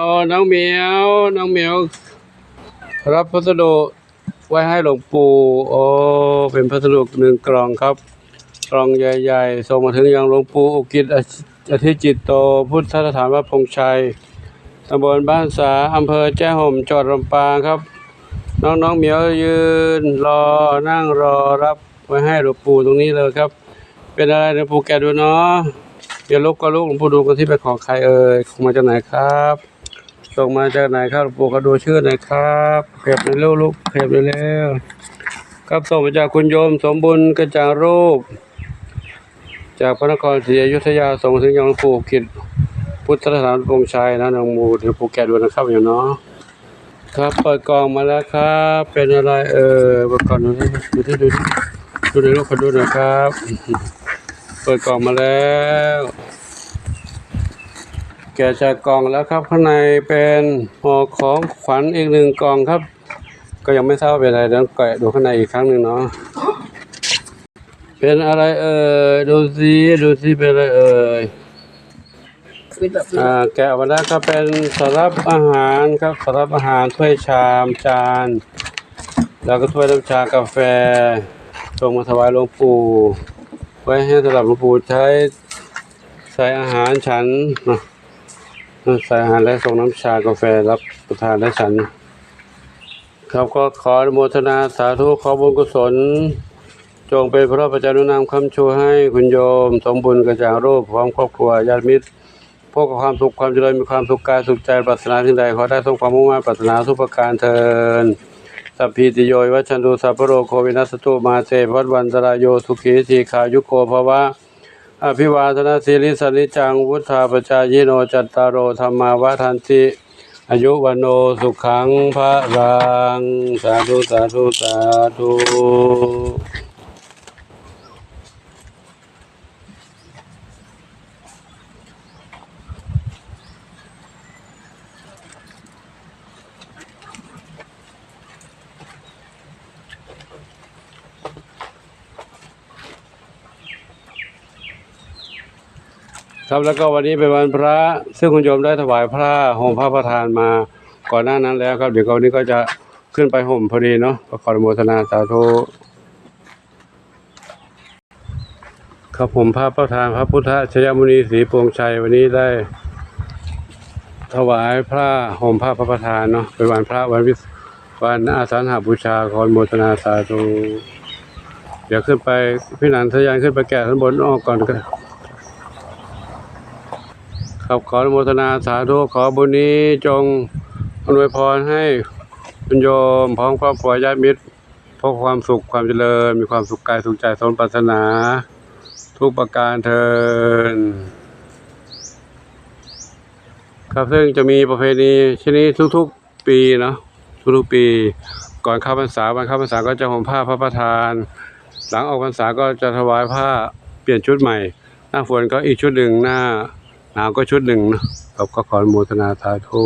อ๋อน้องเหมียวน้องเหมียวรับพัสดุไว้ให้หลวงปู่โอ้เป็นพัสดุหนึ่งกล่องครับ กล่องใหญ่ๆส่งมาถึงยังหลวงปู่อุกิจอธิจิตโต พุทธสถานวัดพงชัยตำบลบ้านสาอำเภอแจ้ห่มจังหวัดลำปางครับ น้องน้องเหมียวยืนรอนั่งรอรับไว้ให้หลวงปู่ตรงนี้เลยครับ เป็นอะไรหลวงปู่แกดูเนาะเดี๋ยวลูกก็ลูกหลวงปู่ดูกันที่เป็นของใครเอ่ยของมาจากไหนครับ ส่งมาจากไหนครับหลวปู่ก็ดูชื่อหน่อยครับเก็บในเร็วลูกเก็บเร็วครับส่งมาจากคุณโยมสมบุญกระจ่างรูป จากพระนครศรีอยุธยาส่งถึงยังปู่กิจพุทธสถานพงชัยนะน้องหมูเดี๋ยวปู่แกะดูนะครับอยู่เนาะครับเปิดกล่องมาแล้วครับ เป็นอะไรเออเปิดกล่องดูที่ดูที่ดูที่ดูในลูกขอดูหน่อยครับ เปิดกล่องมาแล้ว แกะจากกล่องแล้วครับข้างในเป็นห่อของขวัญอีกหนึ่งกล่องครับ ก็ยังไม่ทราบเป็นอะไรเดี๋ยวแกะดูข้างในอีกครั้งหนึ่งเนาะเป็นอะไรเอ่ยดูสิดูสิเป็นอะไรเอ่ยแบบนี้อ่าแกะออกมาแล้วก็เป็นสำรับอาหารครับสำรับอาหารถ้วยชามจาน แล้วก็ถ้วยน้ำชากาแฟส่งมาถวายหลวงปู่ไว้ให้สำหรับหลวงปู่ใช้ใส่อาหารฉันเนาะ ใส่อาหารและส่งน้ำชากาแฟรับประทานและฉัน ครับก็ขออนุโมทนาสาธุขอบุญกุศล จงเป็นพระประจานุนามคำชูให้คุณโยม สมบุญกระจ่างรูปพร้อมครอบครัวญาติมิตรพวกความสุขความเจริญมีความสุขกายสุขใจปรารถนาสิ่งใดขอได้สมความมุ่งมั่นปรารถนาทุกประการเทินสัพพิติโยวัชันตุสัพพโรโควินัสตุมาเตภวัตวันตรายโยสุขีทีขายุโกภวะ อภิวาทนาสิริสนิจังวุธาปจายโนจัตตารโอธรรมาวทันติอายุวันโนสุขังพระรังสาธุสาธุสาธุ ครับแล้วก็วันนี้เป็นวันพระ ซึ่งคุณโยมได้ถวายพระห่มพระประธานมาก่อนหน้านั้นแล้วครับ เดี๋ยววันนี้ก็จะขึ้นไปห่มพอดีเนาะก็ขออนุโมทนาสาธุครับผมพระประธานพระพุทธชยมุนีศรีปวงชัยวันนี้ได้ ถวายพระห่มพระพระประธานเนาะเป็นวันพระวันวิวันอาสาฬหบูชาขออนุโมทนาสาธุเดี๋ยวขึ้นไปพี่นันทะยานขึ้นไปแกะข้างบนออกก่อนก็ได้ ครับขออนุโมทนาสาธุขอบุญนี้จงอำนวยพรให้คุณโยมพร้อมครอบครัวญาติมิตรพบความสุขความเจริญ มีความสุขกายสุขใจสมปรารถนา ทุกประการเทินครับซึ่งจะมีประเพณีชนิดทุกๆปีเนาะทุกๆปี ก่อนเข้าพรรษาวันเข้าพรรษาก็จะห่มผ้าพระประธาน หลังออกพรรษาก็จะถวายผ้าเปลี่ยนชุดใหม่ หน้าฝนก็อีกชุดหนึ่งหน้า นาวก็ชุดหนึ่งนะครับก็ขออนุโมทนาสาธุ